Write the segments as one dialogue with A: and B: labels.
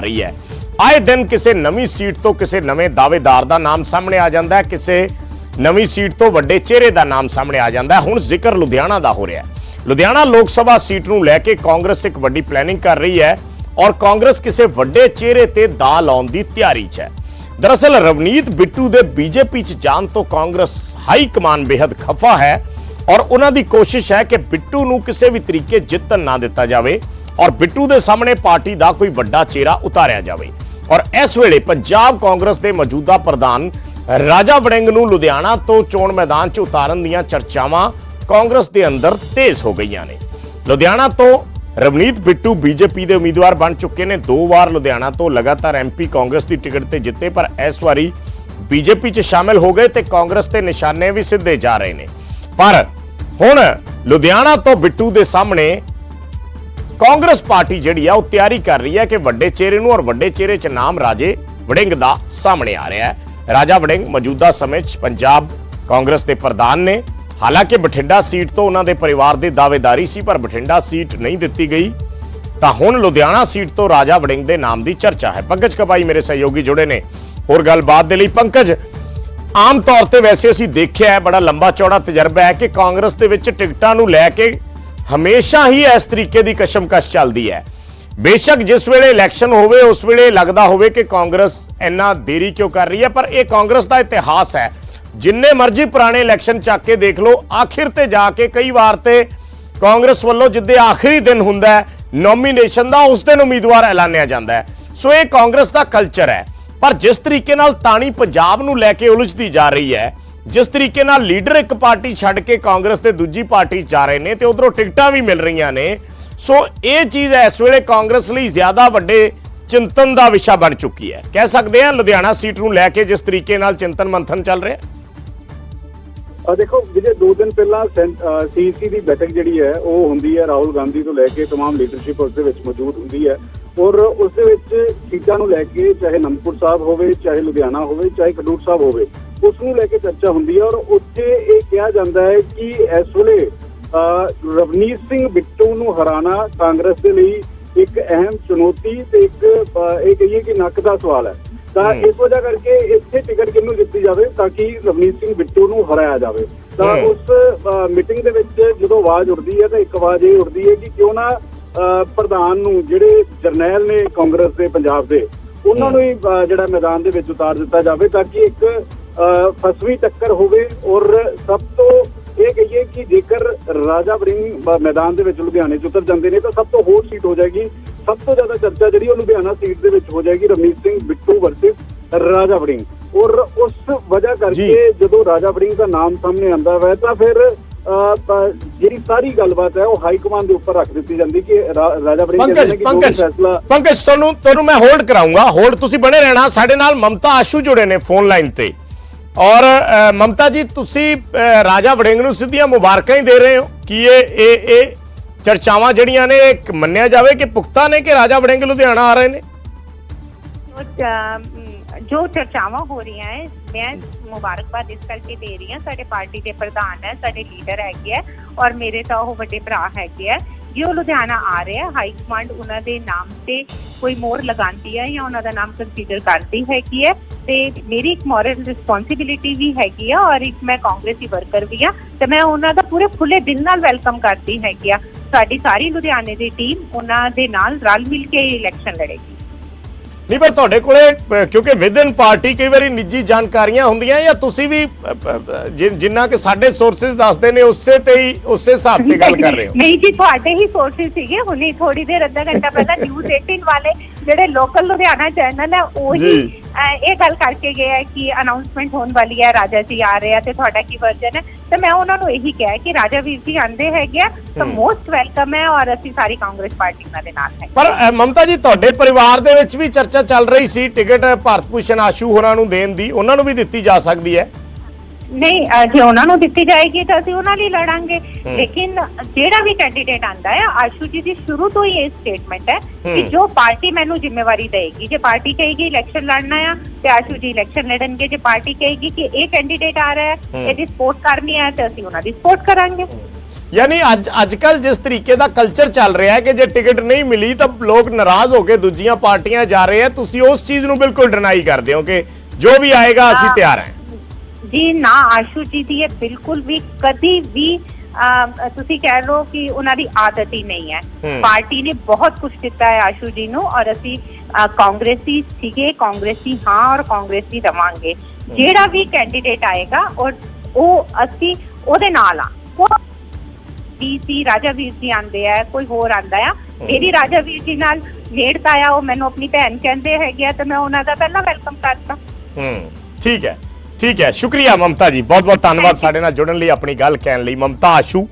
A: ਰਹੀ ਹੈ। ਆਏ ਦਿਨ ਕਿਸੇ ਨਵੀਂ ਸੀਟ ਤੋਂ ਕਿਸੇ ਨਵੇਂ ਦਾਅਵੇਦਾਰ ਦਾ ਨਾਮ ਸਾਹਮਣੇ ਆ ਜਾਂਦਾ ਹੈ। ਕਿਸੇ ਨਵੀਂ ਸੀਟ ਤੋਂ ਵੱਡੇ ਚਿਹਰੇ ਦਾ ਨਾਮ ਸਾਹਮਣੇ ਆ ਜਾਂਦਾ ਹੈ। ਹੁਣ ਜ਼ਿਕਰ ਲੁਧਿਆਣਾ ਦਾ ਹੋ ਰਿਹਾ ਹੈ। ਲੁਧਿਆਣਾ ਲੋਕ ਸਭਾ ਸੀਟ ਨੂੰ ਲੈ ਕੇ ਕਾਂਗਰਸ ਇੱਕ ਵੱਡੀ ਪਲੈਨਿੰਗ ਕਰ ਰਹੀ ਹੈ ਔਰ ਕਾਂਗਰਸ ਕਿਸੇ ਵੱਡੇ ਚਿਹਰੇ ਤੇ ਦਾ ਲਾਉਣ ਦੀ ਤਿਆਰੀ 'ਚ ਹੈ। ਦਰਅਸਲ ਰਵਨੀਤ ਬਿੱਟੂ ਦੇ ਬੀਜੇਪੀ 'ਚ ਜਾਣ ਤੋਂ ਕਾਂਗਰਸ ਹਾਈ ਕਮਾਨ ਬੇहद ਖਫਾ ਹੈ ਔਰ ਉਹਨਾਂ ਦੀ ਕੋਸ਼ਿਸ਼ ਹੈ ਕਿ ਬਿੱਟੂ ਨੂੰ ਕਿਸੇ ਵੀ ਤਰੀਕੇ ਜਿੱਤਣ ਨਾ ਦਿੱਤਾ ਜਾਵੇ। ਔਰ ਬਿੱਟੂ ਦੇ ਸਾਹਮਣੇ ਪਾਰਟੀ ਦਾ ਕੋਈ ਵੱਡਾ ਚਿਹਰਾ ਉਤਾਰਿਆ ਜਾਵੇ। ਔਰ ਇਸ ਵੇਲੇ ਪੰਜਾਬ ਕਾਂਗਰਸ ਦੇ ਮੌਜੂਦਾ ਪ੍ਰਧਾਨ ਰਾਜਾ ਵੜਿੰਗ ਨੂੰ ਲੁਧਿਆਣਾ ਤੋਂ ਚੋਣ ਮੈਦਾਨ 'ਚ ਉਤਾਰਨ ਦੀਆਂ ਚਰਚਾਵਾਂ ਕਾਂਗਰਸ ਦੇ ਅੰਦਰ ਤੇਜ਼ ਹੋ ਗਈਆਂ ਨੇ। ਲੁਧਿਆਣਾ ਤੋਂ ਰਵਨੀਤ ਬਿੱਟੂ ਬੀਜੇਪੀ ਦੇ ਉਮੀਦਵਾਰ ਬਣ ਚੁੱਕੇ ਨੇ। ਦੋ ਵਾਰ ਲੁਧਿਆਣਾ ਤੋਂ ਲਗਾਤਾਰ ਐਮਪੀ ਕਾਂਗਰਸ ਦੀ ਟਿਕਟ ਤੇ ਜਿੱਤੇ, ਪਰ ਇਸ ਵਾਰੀ ਬੀਜੇਪੀ 'ਚ ਸ਼ਾਮਿਲ ਹੋ ਗਏ ਤੇ ਕਾਂਗਰਸ ਤੇ ਨਿਸ਼ਾਨੇ ਵੀ ਸਿੱਧੇ ਜਾ ਰਹੇ ਨੇ। ਪਰ ਹੁਣ ਲੁਧਿਆਣਾ ਤੋਂ ਬਿੱਟੂ ਦੇ ਸਾਹਮਣੇ ਕਾਂਗਰਸ ਪਾਰਟੀ ਜਿਹੜੀ ਆ, ਉਹ ਤਿਆਰੀ ਕਰ ਰਹੀ ਹੈ ਕਿ ਵੱਡੇ ਚਿਹਰੇ ਨੂੰ ਔਰ ਵੱਡੇ ਚਿਹਰੇ 'ਚ ਨਾਮ ਰਾਜੇ ਵੜਿੰਗ ਦਾ ਸਾਹਮਣੇ ਆ ਰਿਹਾ ਹੈ। ਰਾਜਾ ਵੜਿੰਗ ਮੌਜੂਦਾ ਸਮੇਂ 'ਚ ਪੰਜਾਬ ਕਾਂਗਰਸ ਦੇ ਪ੍ਰਧਾਨ ਨੇ। ਹਾਲਾਂਕਿ ਬਠਿੰਡਾ ਸੀਟ ਤੋਂ ਉਹਨਾਂ ਦੇ ਪਰਿਵਾਰ ਦੇ ਦਾਅਵੇਦਾਰੀ ਸੀ, ਪਰ ਬਠਿੰਡਾ ਸੀਟ ਨਹੀਂ ਦਿੱਤੀ ਗਈ। ਤਾਂ ਹੁਣ ਲੁਧਿਆਣਾ ਸੀਟ ਤੋਂ ਰਾਜਾ ਵੜਿੰਗ ਦੇ ਨਾਮ ਦੀ ਚਰਚਾ ਹੈ। ਪੰਕਜ ਕਬਾਈ ਮੇਰੇ ਸਹਿਯੋਗੀ ਜੁੜੇ ਨੇ। ਹੋਰ ਗੱਲਬਾਤ ਦੇ ਲਈ ਪੰਕਜ, ਆਮ ਤੌਰ ਤੇ ਵੈਸੇ ਅਸੀਂ ਦੇਖਿਆ ਹੈ, ਬੜਾ ਲੰਬਾ ਚੌੜਾ ਤਜਰਬਾ ਹੈ ਕਿ ਕਾਂਗਰਸ ਦੇ ਵਿੱਚ ਟਿਕਟਾਂ ਨੂੰ ਲੈ ਕੇ ਹਮੇਸ਼ਾ ਹੀ ਇਸ ਤਰੀਕੇ ਦੀ ਕਸ਼ਮਕਸ਼ ਚੱਲਦੀ ਹੈ। ਬੇਸ਼ੱਕ ਜਿਸ ਵੇਲੇ ਇਲੈਕਸ਼ਨ ਹੋਵੇ, ਉਸ ਵੇਲੇ ਲੱਗਦਾ ਹੋਵੇ ਕਿ ਕਾਂਗਰਸ ਇੰਨਾ ਦੇਰੀ ਕਿਉਂ ਕਰ ਰਹੀ ਹੈ, ਪਰ ਇਹ ਕਾਂਗਰਸ ਦਾ ਇਤਿਹਾਸ ਹੈ। ਜਿੰਨੇ ਮਰਜ਼ੀ ਪੁਰਾਣੇ ਇਲੈਕਸ਼ਨ ਚੱਕ ਕੇ ਦੇਖ ਲਓ, ਆਖਿਰ ਤੇ ਜਾ ਕੇ ਕਈ ਵਾਰ ਤੇ ਕਾਂਗਰਸ ਵੱਲੋਂ ਜਿੱਦੇ ਆਖਰੀ ਦਿਨ ਹੁੰਦਾ ਹੈ ਨੋਮੀਨੇਸ਼ਨ ਦਾ, ਉਸ ਦਿਨ ਉਮੀਦਵਾਰ ਐਲਾਨਿਆ ਜਾਂਦਾ ਹੈ। ਸੋ ਇਹ ਕਾਂਗਰਸ ਦਾ ਕਲਚਰ ਹੈ। ਪਰ ਜਿਸ ਤਰੀਕੇ ਨਾਲ ਤਾਣੀ ਪੰਜਾਬ ਨੂੰ ਲੈ ਕੇ ਉਲਝਦੀ ਜਾ ਰਹੀ ਹੈ ਜਿਸ ਤਰੀਕੇ ਨਾਲ ਲੀਡਰ ਇੱਕ ਪਾਰਟੀ ਛੱਡ ਕੇ ਕਾਂਗਰਸ ਦੇ ਦੂਜੀ ਪਾਰਟੀ 'ਚ ਜਾ ਰਹੇ ਨੇ ਤੇ ਉਧਰੋਂ ਟਿਕਟਾਂ ਵੀ ਮਿਲ ਰਹੀਆਂ ਨੇ ਸੋ ਇਹ ਚੀਜ਼ ਇਸ ਵੇਲੇ ਕਾਂਗਰਸ ਲਈ ਜ਼ਿਆਦਾ ਵੱਡੇ ਚਿੰਤਨ ਦਾ ਵਿਸ਼ਾ ਬਣ ਚੁੱਕੀ ਹੈ ਕਹਿ ਸਕਦੇ ਹਾਂ ਲੁਧਿਆਣਾ ਸੀਟ ਨੂੰ ਲੈ ਕੇ ਜਿਸ ਤਰੀਕੇ ਨਾਲ ਚਿੰਤਨ ਮੰਥਨ ਚੱਲ ਰਿਹਾ ਹੈ
B: ਆ ਦੇਖੋ ਜਿਹੜੇ ਦੋ ਦਿਨ ਪਹਿਲਾਂ ਸੀਸੀ ਦੀ ਬੈਠਕ ਜਿਹੜੀ ਹੈ ਉਹ ਹੁੰਦੀ ਹੈ ਰਾਹੁਲ ਗਾਂਧੀ ਤੋਂ ਲੈ ਕੇ तमाम ਲੀਡਰਸ਼ਿਪ ਉਸ ਦੇ ਵਿੱਚ ਮੌਜੂਦ ਹੁੰਦੀ ਹੈ ਔਰ ਉਸ ਦੇ ਵਿੱਚ ਸੀਟਾਂ ਨੂੰ ਲੈ ਕੇ ਚਾਹੇ ਨੰਦਪੁਰ ਸਾਹਿਬ ਹੋਵੇ ਚਾਹੇ ਲੁਧਿਆਣਾ ਹੋਵੇ ਚਾਹੇ ਖਡੂਰ ਸਾਹਿਬ ਹੋਵੇ ਉਸ ਨੂੰ ਲੈ ਕੇ ਚਰਚਾ ਹੁੰਦੀ ਹੈ ਔਰ ਉੱਥੇ ਇਹ ਕਿਹਾ ਜਾਂਦਾ ਹੈ ਕਿ ਇਸ ਵੇਲੇ ਰਵਨੀਤ ਸਿੰਘ ਬਿੱਟੂ ਨੂੰ ਹਰਾਣਾ ਕਾਂਗਰਸ ਦੇ ਲਈ ਇੱਕ ਅਹਿਮ ਚੁਣੌਤੀ ਤੇ ਇੱਕ ਇਹ ਕਹੀਏ ਕਿ ਨੱਕ ਦਾ ਸਵਾਲ ਹੈ ਤਾਂ। ਇਸ ਵਜ੍ਹਾ ਕਰਕੇ ਇੱਥੇ ਟਿਕਟ ਕਿਹਨੂੰ ਦਿੱਤੀ ਜਾਵੇ ਤਾਂ ਕਿ ਰਵਨੀਤ ਸਿੰਘ ਬਿੱਟੂ ਨੂੰ ਹਰਾਇਆ ਜਾਵੇ ਤਾਂ। ਉਸ ਮੀਟਿੰਗ ਦੇ ਵਿੱਚ ਜਦੋਂ ਆਵਾਜ਼ ਉੱਠਦੀ ਹੈ ਤਾਂ ਇੱਕ ਆਵਾਜ਼ ਇਹ ਉੱਠਦੀ ਹੈ ਕਿ ਕਿਉਂ ਨਾ ਪ੍ਰਧਾਨ ਨੂੰ ਜਿਹੜੇ ਜਰਨੈਲ ਨੇ ਕਾਂਗਰਸ ਦੇ ਪੰਜਾਬ ਦੇ ਉਹਨਾਂ ਨੂੰ ਹੀ ਜਿਹੜਾ ਮੈਦਾਨ ਦੇ ਵਿੱਚ ਉਤਾਰ ਦਿੱਤਾ ਜਾਵੇ ਤਾਂ ਕਿ ਇੱਕ ਫਸਵੀਂ ਟੱਕਰ ਹੋਵੇ ਔਰ ਸਭ ਤੋਂ ਇਹ ਕਹੀਏ ਕਿ ਜੇਕਰ ਰਾਜਾ ਵੜਿੰਗ ਬ- ਮੈਦਾਨ ਦੇ ਵਿੱਚ ਲੁਧਿਆਣੇ ਚ ਉਤਰ ਜਾਂਦੇ ਨੇ ਤਾਂ ਸਭ ਤੋਂ ਹੋਰ ਸੀਟ ਹੋ ਜਾਏਗੀ। ਸਭ ਤੋਂ ਜ਼ਿਆਦਾ ਚਰਚਾ ਜਿਹੜੀ ਉਹ ਲੁਧਿਆਣਾ ਸੀਟ ਦੇ ਵਿੱਚ ਹੋ ਜਾਏਗੀ ਰਮਨੀਤ ਸਿੰਘ ਬਿੱਟੂ ਵਰਸਸ ਰਾਜਾ ਵੜਿੰਗ ਔਰ ਉਸ ਵਜ੍ਹਾ। ਕਰਕੇ ਜਦੋਂ ਰਾਜਾ ਵੜਿੰਗ ਦਾ ਨਾਮ ਸਾਹਮਣੇ ਆਂਦਾ ਹੈ ਤਾਂ ਫਿਰ ਜਿਹੜੀ ਸਾਰੀ ਗੱਲਬਾਤ ਹੈ ਉਹ ਹਾਈ ਕਮਾਂਡ ਦੇ ਉੱਪਰ ਰੱਖ ਦਿੱਤੀ ਜਾਂਦੀ ਕਿ ਰਾਜਾ ਵੜਿੰਗ ਕਹਿੰਦੇ ਕਿ
A: ਪੰਕਜ
B: ਫੈਸਲਾ
A: ਪੰਕਜ ਤੁਹਾਨੂੰ ਤੁਹਾਨੂੰ ਮੈਂ ਹੋਲਡ ਕਰਾਉਂਗਾ ਹੋਲਡ ਤੁਸੀਂ ਬਣੇ ਰਹਿਣਾ ਸਾਡੇ ਨਾਲ ਮਮਤਾ ਆਸ਼ੂ ਜੁੜੇ ਨੇ ਫੋਨ ਲਾਈਨ ਤੇ। ਔਰ ਮਮਤਾ ਜੀ, ਤੁਸੀਂ ਰਾਜਾ ਵੜਿੰਗ ਨੂੰ ਸਿੱਧੀਆਂ ਮੁਬਾਰਕਾਂ ਹੀ ਦੇ ਰਹੇ ਹੋ ਕਿ ਇਹ ਇਹ ਇਹ ਚਰਚਾਵਾਂ ਜਿਹੜੀਆਂ ਨੇ, ਇਹ ਮੰਨਿਆ ਜਾਵੇ ਕਿ ਪੁਖਤਾ ਨੇ ਕਿ ਰਾਜਾ ਵੜਿੰਗ ਲੁਧਿਆਣਾ ਆ ਰਹੇ ਨੇ?
C: ਜੋ ਚਰਚਾਵਾਂ ਹੋ ਰਹੀਆਂ ਹੈ ਮੈਂ ਮੁਬਾਰਕਬਾਦ ਇਸ ਕਰਕੇ ਦੇ ਰਹੀ ਹਾਂ, ਸਾਡੇ ਪਾਰਟੀ ਦੇ ਪ੍ਰਧਾਨ ਹੈ ਸਾਡੇ ਲੀਡਰ ਹੈਗੇ ਹੈ ਔਰ ਮੇਰੇ ਤਾਂ ਉਹ ਵੱਡੇ ਭਰਾ ਹੈਗੇ ਹੈ ਜੇ ਉਹ ਲੁਧਿਆਣਾ ਆ ਰਹੇ ਹੈ ਹਾਈ ਕਮਾਂਡ ਉਹਨਾਂ ਦੇ ਨਾਮ ਤੇ ਕੋਈ ਮੋਹਰ ਲਗਾਉਂਦੀ ਹੈ ਜਾਂ ਉਹਨਾਂ ਦਾ ਨਾਮ ਕੰਸੀਡਰ ਕਰਦੀ ਹੈਗੀ ਹੈ ਤੇ ਮੇਰੀ ਇੱਕ ਮੋਰਲ ਰਿਸਪੌਂਸਿਬਿਲਿਟੀ ਵੀ ਹੈਗੀ ਆ ਔਰ ਇੱਕ ਮੈਂ ਕਾਂਗਰਸੀ ਵਰਕਰ ਵੀ ਆ ਤੇ ਮੈਂ ਉਹਨਾਂ ਦਾ ਪੂਰੇ ਖੁੱਲੇ ਦਿਲ ਨਾਲ ਵੈਲਕਮ ਕਰਦੀ ਹੈਗੀ ਆ। ਸਾਡੀ ਸਾਰੀ ਲੁਧਿਆਣੇ ਦੀ ਟੀਮ ਉਹਨਾਂ ਦੇ ਨਾਲ ਰਲ ਮਿਲ ਕੇ ਇਲੈਕਸ਼ਨ ਲੜੇਗੀ।
A: ਨਹੀਂ ਪਰ ਤੁਹਾਡੇ ਕੋਲੇ ਕਿਉਂਕਿ ਵਿਦਨ ਪਾਰਟੀ ਕਈ ਵਾਰੀ ਨਿੱਜੀ ਜਾਣਕਾਰੀਆਂ ਹੁੰਦੀਆਂ ਜਾਂ ਤੁਸੀਂ ਵੀ ਜਿੰਨਾ ਕਿ ਸਾਡੇ ਸੋਰਸਸ ਦੱਸਦੇ ਨੇ ਉਸੇ ਤੇ ਹੀ ਉਸੇ ਹਿਸਾਬ ਤੇ ਗੱਲ ਕਰ ਰਹੇ ਹੋ।
C: ਨਹੀਂ ਜੀ ਤੁਹਾਡੇ ਹੀ ਸੋਰਸਿਸ ਸੀਗੇ ਹੁਣੇ ਥੋੜੀ ਦੇਰ ਅੱਧਾ ਘੰਟਾ ਪਹਿਲਾਂ ਨਿਊਜ਼ 18 ਵਾਲੇ ਜਿਹੜੇ ਲੋਕਲ ਲੁਧਿਆਣਾ ਚੈਨਲ ਹੈ ਉਹੀ ਇਹ ਗੱਲ ਕਰਕੇ ਗਏ ਹੈ ਕਿ ਅਨਾਉਂਸਮੈਂਟ ਹੋਣ ਵਾਲੀ ਹੈ ਰਾਜਾ ਜੀ ਆ ਰਹੇ ਆ ਤੇ ਤੁਹਾਡਾ ਕੀ ਵਰਜਨ ਹੈ। ਤੇ ਮੈਂ ਉਹਨਾਂ ਨੂੰ ਇਹੀ ਕਿਹਾ ਕਿ ਰਾਜਾ ਵੀਰ ਜੀ ਆਂਦੇ ਹੈਗੇ ਆ ਤਾਂ। ਮੋਸਟ ਵੈਲਕਮ ਹੈ ਔਰ ਅਸੀਂ ਸਾਰੀ ਕਾਂਗਰਸ ਪਾਰਟੀ ਉਹਨਾਂ ਦੇ ਨਾਲ ਹੈ
A: ਪਰ ਮਮਤਾ ਜੀ ਤੁਹਾਡੇ ਪਰਿਵਾਰ ਦੇ ਵਿੱਚ ਵੀ ਚਰਚਾ ਚੱਲ ਰਹੀ ਸੀ ਟਿਕਟ ਭਾਰਤ ਭੂਸ਼ਣ ਆਸ਼ੂ ਹੋਰਾਂ ਨੂੰ ਦੇਣ ਦੀ ਉਹਨਾਂ ਨੂੰ ਵੀ ਦਿੱਤੀ ਜਾ ਸਕਦੀ ਹੈ।
C: ਨਹੀਂ ਅਹ, ਜੇ ਉਹਨਾਂ ਨੂੰ ਦਿੱਤੀ ਜਾਏਗੀ ਤਾਂ ਅਸੀਂ ਉਹਨਾਂ ਲਈ ਲੜਾਂਗੇ। ਲੇਕਿਨ ਜਿਹੜਾ ਵੀ ਕੈਂਡੀਡੇਟ ਆਂਦਾ ਹੈ ਆਸ਼ੂ ਜੀ ਦੀ ਸ਼ੁਰੂ ਤੋਂ ਹੀ ਇਹ ਸਟੇਟਮੈਂਟ ਹੈ ਕਿ। ਜੋ ਪਾਰਟੀ ਮੈਨੂੰ ਜ਼ਿੰਮੇਵਾਰੀ ਦੇਗੀ ਜੇ ਪਾਰਟੀ ਕਹੇਗੀ ਇਲੈਕਸ਼ਨ ਲੜਨਾ ਆ ਤੇ ਆਸ਼ੂ ਜੀ ਇਲੈਕਸ਼ਨ ਲੜਨਗੇ ਜੇ ਪਾਰਟੀ ਕਹੇਗੀ ਕਿ ਇਹ ਕੈਂਡੀਡੇਟ ਆ ਰਿਹਾ ਹੈ। ਇਹਦੀ ਸਪੋਰਟ ਕਰਨੀ ਹੈ ਤੇ ਅਸੀਂ ਉਹਨਾਂ ਦੀ ਸਪੋਰਟ ਕਰਾਂਗੇ
A: ਯਾਨੀ ਅੱਜ ਅੱਜ ਕੱਲ ਜਿਸ ਤਰੀਕੇ ਦਾ ਕਲਚਰ ਚੱਲ ਰਿਹਾ ਹੈ ਕਿ ਜੇ ਟਿਕਟ ਨਹੀਂ ਮਿਲੀ ਤਾਂ ਲੋਕ ਨਾਰਾਜ਼ ਹੋ ਕੇ ਦੂਜੀਆਂ ਪਾਰਟੀਆਂ ਜਾ ਰਹੇ ਆ ਤੁਸੀਂ ਉਸ ਚੀਜ਼ ਨੂੰ ਬਿਲਕੁਲ ਡਿਨਾਈ ਕਰਦੇ ਹੋ ਕਿ ਜੋ ਵੀ ਆਏਗਾ ਅਸੀਂ ਤਿਆਰ ਹਾਂ
C: ਜੀ ਨਾ ਆਸ਼ੂ ਜੀ ਦੀ ਇਹ ਬਿਲਕੁਲ ਵੀ ਕਦੀ ਵੀ ਤੁਸੀਂ ਕਹਿ ਲਓ ਕਿ ਉਹਨਾਂ ਦੀ ਆਦਤ ਹੀ ਨਹੀਂ ਹੈ। ਪਾਰਟੀ ਨੇ ਬਹੁਤ ਕੁਝ ਦਿੱਤਾ ਹੈ ਆਸ਼ੂ ਜੀ ਨੂੰ ਔਰ ਅਸੀਂ ਕਾਂਗਰਸੀ ਸੀਗੇ ਕਾਂਗਰਸੀ ਹਾਂ ਔਰ ਕਾਂਗਰਸੀ ਰਵਾਂਗੇ। ਜਿਹੜਾ ਵੀ ਕੈਂਡੀਡੇਟ ਆਏਗਾ ਔਰ ਉਹ ਅਸੀਂ ਉਹਦੇ ਨਾਲ ਆ ਡੀਸੀ ਰਾਜਾਵੀਰ ਜੀ ਆਂਦੇ ਆ ਕੋਈ ਹੋਰ ਆਂਦਾ ਆ। ਮੇਰੀ ਰਾਜਾਵੀਰ ਜੀ ਨਾਲ ਨੇੜਤਾ ਆ ਉਹ ਮੈਨੂੰ ਆਪਣੀ ਭੈਣ ਕਹਿੰਦੇ ਹੈਗੇ ਆ ਤੇ ਮੈਂ ਉਹਨਾਂ ਦਾ ਪਹਿਲਾਂ ਵੈਲਕਮ ਕਰਤਾ।
A: ਹੂੰ ਠੀਕ ਹੈ। ਠੀਕ ਹੈ ਸ਼ੁਕਰੀਆ ਮਮਤਾ ਜੀ ਬਹੁਤ ਬਹੁਤ ਧੰਨਵਾਦ ਸਾਡੇ ਨਾਲ ਜੁੜਨ ਲਈ ਆਪਣੀ ਗੱਲ ਕਹਿਣ ਲਈ। ਮਮਤਾ ਆਸ਼ੂ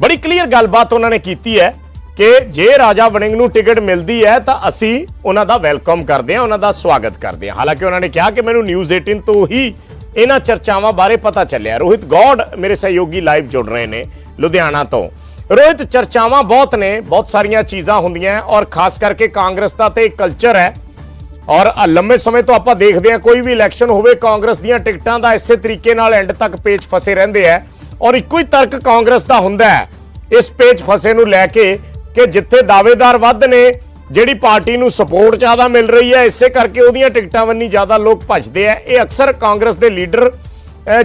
A: ਬੜੀ ਕਲੀਅਰ ਗੱਲਬਾਤ ਉਹਨਾਂ ਨੇ ਕੀਤੀ ਹੈ ਕਿ ਜੇ ਰਾਜਾ ਵੜਿੰਗ ਨੂੰ ਟਿਕਟ ਮਿਲਦੀ ਹੈ ਤਾਂ ਅਸੀਂ ਉਹਨਾਂ ਦਾ ਵੈਲਕਮ ਕਰਦੇ ਹਾਂ ਉਹਨਾਂ ਦਾ ਸਵਾਗਤ ਕਰਦੇ ਹਾਂ। ਹਾਲਾਂਕਿ ਉਹਨਾਂ ਨੇ ਕਿਹਾ ਕਿ ਮੈਨੂੰ ਨਿਊਜ਼ 18 ਤੋਂ ਹੀ ਇਹਨਾਂ ਚਰਚਾਵਾਂ ਬਾਰੇ ਪਤਾ ਚੱਲਿਆ ਰੋਹਿਤ ਗੌਡ ਮੇਰੇ ਸਹਿਯੋਗੀ ਲਾਈਵ ਜੁੜ ਰਹੇ ਨੇ ਲੁਧਿਆਣਾ ਤੋਂ। ਰੋਹਿਤ ਚਰਚਾਵਾਂ ਬਹੁਤ ਨੇ ਬਹੁਤ ਸਾਰੀਆਂ ਚੀਜ਼ਾਂ ਹੁੰਦੀਆਂ ਔਰ ਖਾਸ ਕਰਕੇ ਕਾਂਗਰਸ ਦਾ ਤੇ ਕਲਚਰ ਹੈ ਔਰ ਲੰਮੇ ਸਮੇਂ ਤੋਂ ਆਪਾਂ ਦੇਖਦੇ ਹਾਂ, ਕੋਈ ਵੀ ਇਲੈਕਸ਼ਨ ਹੋਵੇ, ਕਾਂਗਰਸ ਦੀਆਂ ਟਿਕਟਾਂ ਦਾ ਇਸੇ ਤਰੀਕੇ ਨਾਲ ਐਂਡ ਤੱਕ ਪੇਚ ਫਸੇ ਰਹਿੰਦੇ ਆ। ਔਰ ਇੱਕੋ ਹੀ ਤਰਕ ਕਾਂਗਰਸ ਦਾ ਹੁੰਦਾ ਹੈ, ਇਸ ਪੇਚ ਫਸੇ ਨੂੰ ਲੈ ਕੇ ਕਿ ਜਿੱਥੇ ਦਾਅਵੇਦਾਰ ਵੱਧ ਨੇ, ਜਿਹੜੀ ਪਾਰਟੀ ਨੂੰ ਸਪੋਰਟ ਜ਼ਿਆਦਾ ਮਿਲ ਰਹੀ ਹੈ, ਇਸੇ ਕਰਕੇ ਉਹਦੀਆਂ ਟਿਕਟਾਂ ਵੰਨੀ ਜ਼ਿਆਦਾ ਲੋਕ ਭੱਜਦੇ ਆ। ਇਹ ਅਕਸਰ ਕਾਂਗਰਸ ਦੇ ਲੀਡਰ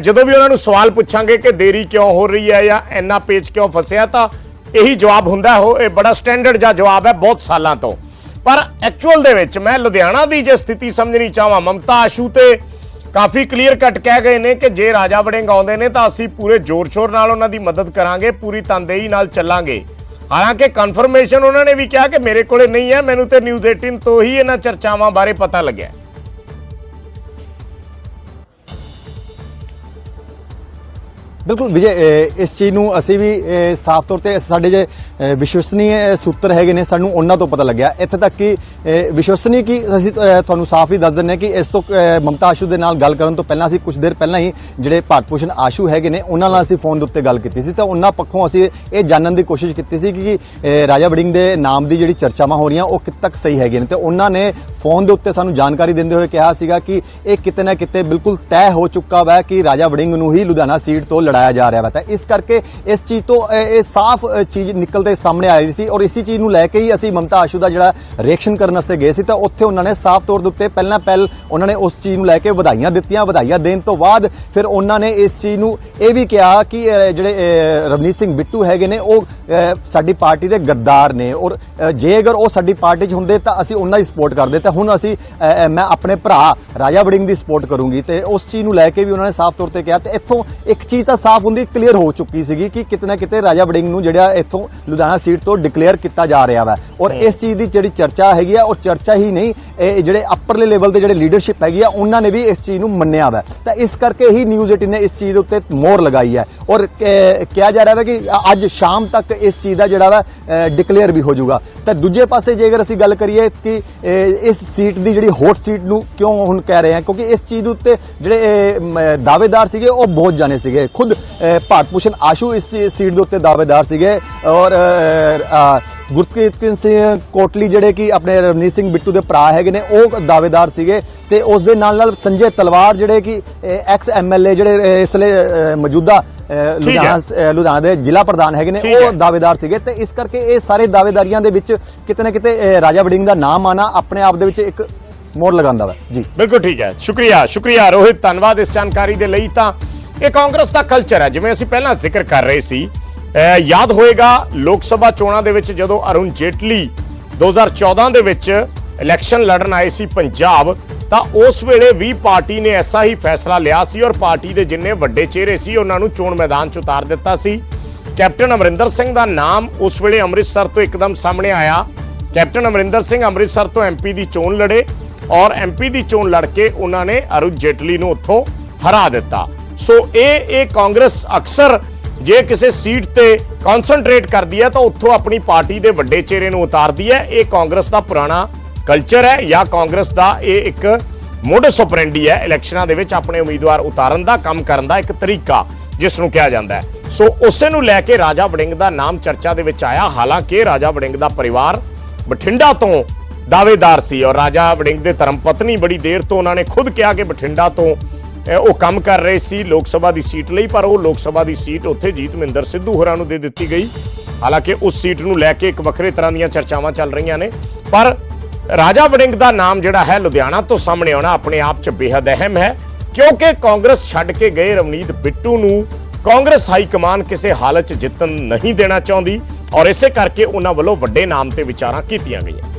A: ਜਦੋਂ ਵੀ ਉਹਨਾਂ ਨੂੰ ਸਵਾਲ ਪੁੱਛਾਂਗੇ ਕਿ ਦੇਰੀ ਕਿਉਂ ਹੋ ਰਹੀ ਹੈ ਜਾਂ ਇੰਨਾ ਪੇਚ ਕਿਉਂ ਫਸਿਆ, ਤਾਂ ਇਹੀ ਜਵਾਬ ਹੁੰਦਾ ਉਹ, ਇਹ ਬੜਾ ਸਟੈਂਡਰਡ ਜਿਹਾ ਜਵਾਬ ਹੈ ਬਹੁਤ ਸਾਲਾਂ ਤੋਂ। ਪਰ ਐਕਚੁਅਲ ਦੇ ਵਿੱਚ ਮੈਂ ਲੁਧਿਆਣਾ ਦੀ ਜੇ ਸਥਿਤੀ ਸਮਝਣੀ ਚਾਹਾਂ, ਮਮਤਾ ਆਸ਼ੂ ਤੇ ਕਾਫੀ ਕਲੀਅਰ ਕੱਟ ਕਹਿ ਗਏ ਨੇ ਕਿ ਜੇ ਰਾਜਾ ਵੜਿੰਗ ਆਉਂਦੇ ਨੇ ਤਾਂ ਅਸੀਂ ਪੂਰੇ ਜ਼ੋਰ-ਸ਼ੋਰ ਨਾਲ ਉਹਨਾਂ ਦੀ ਮਦਦ ਕਰਾਂਗੇ, ਪੂਰੀ ਤਨਦੇਹੀ ਨਾਲ ਚੱਲਾਂਗੇ। ਹਾਲਾਂਕਿ ਕਨਫਰਮੇਸ਼ਨ ਉਹਨਾਂ ਨੇ ਵੀ ਕਿਹਾ ਕਿ ਮੇਰੇ ਕੋਲੇ ਨਹੀਂ ਹੈ, ਮੈਨੂੰ ਤੇ ਨਿਊਜ਼ 18 ਤੋਂ ਹੀ ਇਹਨਾਂ ਚਰਚਾਵਾਂ ਬਾਰੇ ਪਤਾ ਲੱਗਿਆ।
D: ਬਿਲਕੁਲ, ਵਿਜੇ ਇਸ ਚੀਜ਼ ਨੂੰ ਅਸੀਂ ਵੀ ਸਾਫ਼ ਤੌਰ ਤੇ ਸਾਡੇ ਜੇ ਵਿਸ਼ਵਸਨੀय ਸੂਤਰ ਹੈਗੇ ਨੇ, ਸਾਨੂੰ ਉਹਨਾਂ ਤੋਂ ਪਤਾ ਲੱਗਿਆ। ਇੱਥੇ ਤੱਕ ਕਿ ਅਹ ਵਿਸ਼ਵਸਨੀय ਕੀ ਅਸੀਂ ਤੁਹਾਨੂੰ ਸਾਫ਼ ਹੀ ਦੱਸ ਦਿੰਨੇ ਕਿ ਇਸ ਤੋਂ ਮਮਤਾ ਆਸ਼ੂ ਦੇ ਨਾਲ ਗੱਲ ਕਰਨ ਤੋਂ ਪਹਿਲਾਂ ਅਸੀਂ ਕੁਝ ਦੇਰ ਪਹਿਲਾਂ ਹੀ ਜਿਹੜੇ ਭਾਰਤ ਭੂਸ਼ਣ ਆਸ਼ੂ ਹੈਗੇ ਨੇ, ਉਹਨਾਂ ਨਾਲ ਅਸੀਂ ਫੋਨ ਦੇ ਉੱਤੇ ਗੱਲ ਕੀਤੀ ਸੀ। ਤਾਂ ਉਹਨਾਂ ਪੱਖੋਂ ਅਸੀਂ ਇਹ ਜਾਣਨ ਦੀ ਕੋਸ਼ਿਸ਼ ਕੀਤੀ ਸੀ ਕਿ ਰਾਜਾ ਵੜਿੰਗ ਦੇ ਨਾਮ ਦੀ ਜਿਹੜੀ ਚਰਚਾਵਾਂ ਹੋ ਰਹੀਆਂ, ਉਹ ਕਿੱਥੇ ਤੱਕ ਸਹੀ ਹੈਗੀਆਂ ਨੇ। ਤੇ ਉਹਨਾਂ ਨੇ ਫੋਨ ਦੇ ਉੱਤੇ ਸਾਨੂੰ ਜਾਣਕਾਰੀ ਦਿੰਦੇ ਹੋਏ ਕਿਹਾ ਸੀਗਾ ਕਿ ਇਹ ਕਿਤੇ ਨਾ ਕਿਤੇ ਬਿਲਕੁਲ ਤੈਅ ਹੋ ਚੁੱਕਾ ਵਾ ਕਿ ਰਾਜਾ ਵੜਿੰਗ ਨੂੰ ਹੀ ਲੁਧਿਆਣਾ ਸੀਟ ਤੋਂ ਲੜਾਇਆ ਜਾ ਰਿਹਾ ਵਾ। ਤਾਂ ਇਸ ਕਰਕੇ ਇਸ ਚੀਜ਼ ਤੋਂ ਇਹ ਸਾਫ਼ ਚੀਜ਼ ਨਿਕਲਦੇ ਸਾਹਮਣੇ ਆ ਰਹੀ ਸੀ ਔਰ ਇਸੇ ਚੀਜ਼ ਨੂੰ ਲੈ ਕੇ ਹੀ ਅਸੀਂ ਮਮਤਾ ਆਸ਼ੂ ਦਾ ਜਿਹੜਾ ਰਿਐਕਸ਼ਨ ਕਰਨ ਵਾਸਤੇ ਗਏ ਸੀ ਤਾਂ ਉੱਥੇ ਉਹਨਾਂ ਨੇ ਸਾਫ਼ ਤੌਰ ਦੇ ਉੱਤੇ ਪਹਿਲਾਂ ਪਹਿਲ ਉਹਨਾਂ ਨੇ ਉਸ ਚੀਜ਼ ਨੂੰ ਲੈ ਕੇ ਵਧਾਈਆਂ ਦਿੱਤੀਆਂ, ਵਧਾਈਆਂ ਦੇਣ ਤੋਂ ਬਾਅਦ ਫਿਰ ਉਹਨਾਂ ਨੇ ਇਸ ਚੀਜ਼ ਨੂੰ ਇਹ ਵੀ ਕਿਹਾ ਕਿ ਜਿਹੜੇ ਰਵਨੀਤ ਸਿੰਘ ਬਿੱਟੂ ਹੈਗੇ ਨੇ, ਉਹ ਸਾਡੀ ਪਾਰਟੀ ਦੇ ਗੱਦਾਰ ਨੇ ਔਰ ਜੇ ਅਗਰ ਉਹ ਸਾਡੀ ਪਾਰਟੀ 'ਚ ਹੁੰਦੇ ਤਾਂ ਅਸੀਂ ਉਹਨਾਂ ਦੀ ਸਪੋਰਟ ਕਰਦੇ ਤਾਂ ਹੁਣ ਅਸੀਂ ਮੈਂ ਆਪਣੇ ਭਰਾ ਰਾਜਾ ਵੜਿੰਗ ਦੀ ਸਪੋਰਟ ਕਰੂੰਗੀ ਤੇ ਉਸ ਚੀਜ਼ ਨੂੰ ਲੈ ਕੇ ਵੀ ਉਹਨਾਂ ਨੇ ਸਾਫ਼ ਤੌਰ ਤੇ ਕਿਹਾ ਤੇ ਇੱਥੋਂ ਇੱਕ ਚੀਜ਼ ਤਾਂ ਸਾਫ਼ ਹੁੰਦੀ ਕਲੀਅਰ ਹੋ ਚੁੱਕੀ ਸੀਗੀ ਕਿ ਕਿਤੇ ਨਾ ਕਿਤੇ ਰਾਜਾ ਵੜਿੰਗ ਨੂੰ ਜਿਹੜਾ ਇੱਥੋਂ ਲੁਧਿਆਣਾ ਸੀਟ ਤੋਂ ਡਿਕਲੇਅਰ ਕੀਤਾ ਜਾ ਰਿਹਾ ਵਾ ਔਰ ਇਸ ਚੀਜ਼ ਦੀ ਜਿਹੜੀ ਚਰਚਾ ਹੈਗੀ ਆ ਉਹ ਚਰਚਾ ਹੀ ਨਹੀਂ ਇਹ ਜਿਹੜੇ ਅੱਪਰਲੇ ਲੈਵਲ ਦੇ ਜਿਹੜੇ ਲੀਡਰਸ਼ਿਪ ਹੈਗੀ ਆ ਉਹਨਾਂ ਨੇ ਵੀ ਇਸ ਚੀਜ਼ ਨੂੰ ਮੰਨਿਆ ਵਾ ਤਾਂ ਇਸ ਕਰਕੇ ਹੀ ਨਿਊਜ਼ 18 ਨੇ ਇਸ ਚੀਜ਼ ਦੇ ਉੱਤੇ ਮੋਹਰ ਲਗਾਈ ਹੈ ਔਰ ਕਿਹਾ ਜਾ ਰਿਹਾ ਹੈ ਕਿ ਅੱਜ ਸ਼ਾਮ ਤੱਕ ਇਸ ਚੀਜ਼ ਦਾ ਜਿਹੜਾ ਵਾ ਡਿਕਲੇਅਰ ਵੀ ਹੋ ਜਾਊਗਾ। ਤਾਂ ਦੂਜੇ ਪਾਸੇ ਜੇਕਰ ਅਸੀਂ ਗੱਲ ਕਰੀਏ ਕਿ ਇਸ ਸੀਟ ਦੀ ਜਿਹੜੀ ਹੋਟ ਸੀਟ ਨੂੰ ਕਿਉਂ ਹੁਣ ਕਹਿ ਰਹੇ ਹਾਂ, ਕਿਉਂਕਿ ਇਸ ਚੀਜ਼ ਦੇ ਉੱਤੇ ਜਿਹੜੇ ਦਾਅਵੇਦਾਰ ਸੀਗੇ, ਉਹ ਬਹੁਤ ਜਾਣੇ ਸੀਗੇ। ਖੁਦ ਭਾਰਤ ਭੂਸ਼ਣ ਆਸ਼ੂ ਇਸ ਸੀ- ਸੀਟ ਦੇ ਉੱਤੇ ਦਾਅਵੇਦਾਰ ਸੀਗੇ ਔਰ ਗੁਰਪ੍ਰੀਤ ਸਿੰਘ ਕੋਟਲੀ ਜਿਹੜੇ ਕਿ ਆਪਣੇ ਰਵਨੀਤ ਸਿੰਘ ਬਿੱਟੂ ਦੇ ਭਰਾ ਹੈਗੇ ਨੇ ਉਹ ਦਾਅਵੇਦਾਰ ਸੀਗੇ ਤੇ ਉਸ ਦੇ ਨਾਲ ਨਾਲ ਸੰਜੇ ਤਲਵਾਰ ਜਿਹੜੇ ਕਿ ਐਕਸ ਐਮਐਲਏ ਜਿਹੜੇ ਇਸ ਲਈ ਮੌਜੂਦਾ। ਲੁਧਿਆਣਾ ਲੁਧਿਆਣਾ ਦੇ ਜ਼ਿਲ੍ਹਾ ਪ੍ਰਧਾਨ ਹੈਗੇ ਨੇ ਉਹ। ਦਾਅਵੇਦਾਰ ਸੀਗੇ ਤੇ ਇਸ ਕਰਕੇ ਇਹ ਸਾਰੇ ਦਾਅਵੇਦਾਰੀਆਂ ਦੇ ਵਿੱਚ ਕਿਤੇ ਨਾ ਕਿਤੇ ਰਾਜਾ ਵੜਿੰਗ ਦਾ ਨਾਮ ਆਣਾ ਆਪਣੇ ਆਪ ਦੇ ਵਿੱਚ ਇੱਕ ਮੋੜ ਲਗਾਉਂਦਾ ਵਾ ਜੀ
A: ਬਿਲਕੁਲ ਠੀਕ ਹੈ ਸ਼ੁਕਰੀਆ ਸ਼ੁਕਰੀਆ ਰੋਹਿਤ ਧੰਨਵਾਦ ਇਸ ਜਾਣਕਾਰੀ ਦੇ ਲਈ ਤਾਂ ਇਹ ਕਾਂਗਰਸ ਦਾ ਕਲਚਰ ਹੈ ਜਿਵੇਂ ਅਸੀਂ ਪਹਿਲਾਂ ਜ਼ਿਕਰ ਕਰ ਰਹੇ ਸੀ ਯਾਦ ਹੋਏਗਾ ਲੋਕ ਸਭਾ ਚੋਣਾਂ ਦੇ ਵਿੱਚ ਜਦੋਂ ਅਰੁਣ ਜੇਟਲੀ 2014 ਦੇ ਵਿੱਚ ਇਲੈਕਸ਼ਨ ਲੜਨ ਆਏ ਸੀ ਪੰਜਾਬ, ਤਾਂ ਉਸ ਵੇਲੇ ਵੀ ਪਾਰਟੀ ਨੇ ਐਸਾ ਹੀ ਫੈਸਲਾ ਲਿਆ ਸੀ ਔਰ ਪਾਰਟੀ ਦੇ ਜਿੰਨੇ ਵੱਡੇ ਚਿਹਰੇ ਸੀ, ਉਹਨਾਂ ਨੂੰ ਚੋਣ ਮੈਦਾਨ 'ਚ ਉਤਾਰ ਦਿੱਤਾ ਸੀ। ਕੈਪਟਨ ਅਮਰਿੰਦਰ ਸਿੰਘ ਦਾ ਨਾਮ ਉਸ ਵੇਲੇ ਅੰਮ੍ਰਿਤਸਰ ਤੋਂ ਇੱਕਦਮ ਸਾਹਮਣੇ ਆਇਆ। ਕੈਪਟਨ ਅਮਰਿੰਦਰ ਸਿੰਘ ਅੰਮ੍ਰਿਤਸਰ ਤੋਂ ਐਮਪੀ ਦੀ ਚੋਣ ਲੜੇ ਔਰ ਐਮਪੀ ਦੀ ਚੋਣ ਲੜ ਕੇ ਉਹਨਾਂ ਨੇ ਅਰੁਣ ਜੇਟਲੀ ਨੂੰ ਉੱਥੋਂ ਹਰਾ ਦਿੱਤਾ। ਸੋ ਇਹ ਇਹ ਕਾਂਗਰਸ ਅਕਸਰ ਜੇ ਕਿਸੇ ਸੀਟ ਤੇ ਕਨਸੈਂਟਰੇਟ ਕਰਦੀ ਹੈ ਤਾਂ ਉੱਥੋਂ ਆਪਣੀ ਪਾਰਟੀ ਦੇ ਵੱਡੇ ਚਿਹਰੇ ਨੂੰ ਉਤਾਰਦੀ ਹੈ। ਇਹ ਕਾਂਗਰਸ ਦਾ ਪੁਰਾਣਾ ਕਲਚਰ ਹੈ ਜਾਂ ਕਾਂਗਰਸ ਦਾ ਇਹ ਇੱਕ ਮੋਡਸ ਆਪਰੈਂਡੀ ਹੈ ਇਲੈਕਸ਼ਨਾਂ ਦੇ ਵਿੱਚ ਆਪਣੇ ਉਮੀਦਵਾਰ ਉਤਾਰਨ ਦਾ, ਕੰਮ ਕਰਨ ਦਾ ਇੱਕ ਤਰੀਕਾ ਜਿਸ ਨੂੰ ਕਿਹਾ ਜਾਂਦਾ ਹੈ। ਸੋ ਉਸੇ ਨੂੰ ਲੈ ਕੇ ਰਾਜਾ ਵੜਿੰਗ ਦਾ ਨਾਮ ਚਰਚਾ ਦੇ ਵਿੱਚ ਆਇਆ। ਹਾਲਾਂਕਿ ਰਾਜਾ ਵੜਿੰਗ ਦਾ ਪਰਿਵਾਰ ਬਠਿੰਡਾ ਤੋਂ ਦਾਅਵੇਦਾਰ ਸੀ ਔਰ ਰਾਜਾ ਵੜਿੰਗ ਦੇ ਧਰਮ ਪਤਨੀ ਬੜੀ ਦੇਰ ਤੋਂ ਉਹਨਾਂ ਨੇ ਖੁਦ ਕਿਹਾ ਕਿ ਬਠਿੰਡਾ ਤੋਂ ਉਹ ਕੰਮ ਕਰ ਰਹੇ ਸੀ ਲੋਕ ਸਭਾ ਦੀ ਸੀਟ ਲਈ, ਪਰ ਉਹ ਲੋਕ ਸਭਾ ਦੀ ਸੀਟ ਉੱਥੇ ਜੀਤ ਮਹਿੰਦਰ ਸਿੱਧੂ ਹੋਰਾਂ ਨੂੰ ਦੇ ਦਿੱਤੀ ਗਈ। ਹਾਲਾਂਕਿ ਉਸ ਸੀਟ ਨੂੰ ਲੈ ਕੇ ਇੱਕ ਵੱਖਰੇ ਤਰ੍ਹਾਂ ਦੀਆਂ ਚਰਚਾਵਾਂ ਚੱਲ ਰਹੀਆਂ ਨੇ। ਪਰ ਰਾਜਾ ਵੜਿੰਗ ਦਾ ਨਾਮ ਜਿਹੜਾ ਹੈ ਲੁਧਿਆਣਾ ਤੋਂ ਸਾਹਮਣੇ ਆਉਣਾ ਆਪਣੇ ਆਪ 'ਚ ਬੇहद ਅਹਿਮ ਹੈ, ਕਿਉਂਕਿ ਕਾਂਗਰਸ ਛੱਡ ਕੇ ਗਏ ਰਵਨੀਤ ਬਿੱਟੂ ਨੂੰ ਕਾਂਗਰਸ ਹਾਈ ਕਮਾਨ ਕਿਸੇ ਹਾਲਤ 'ਚ ਜਿੱਤਣ ਨਹੀਂ ਦੇਣਾ ਚਾਹੁੰਦੀ ਔਰ ਇਸੇ ਕਰਕੇ ਉਹਨਾਂ ਵੱਲੋਂ ਵੱਡੇ ਨਾਮ ਤੇ ਵਿਚਾਰਾਂ ਕੀਤੀਆਂ ਗਈਆਂ।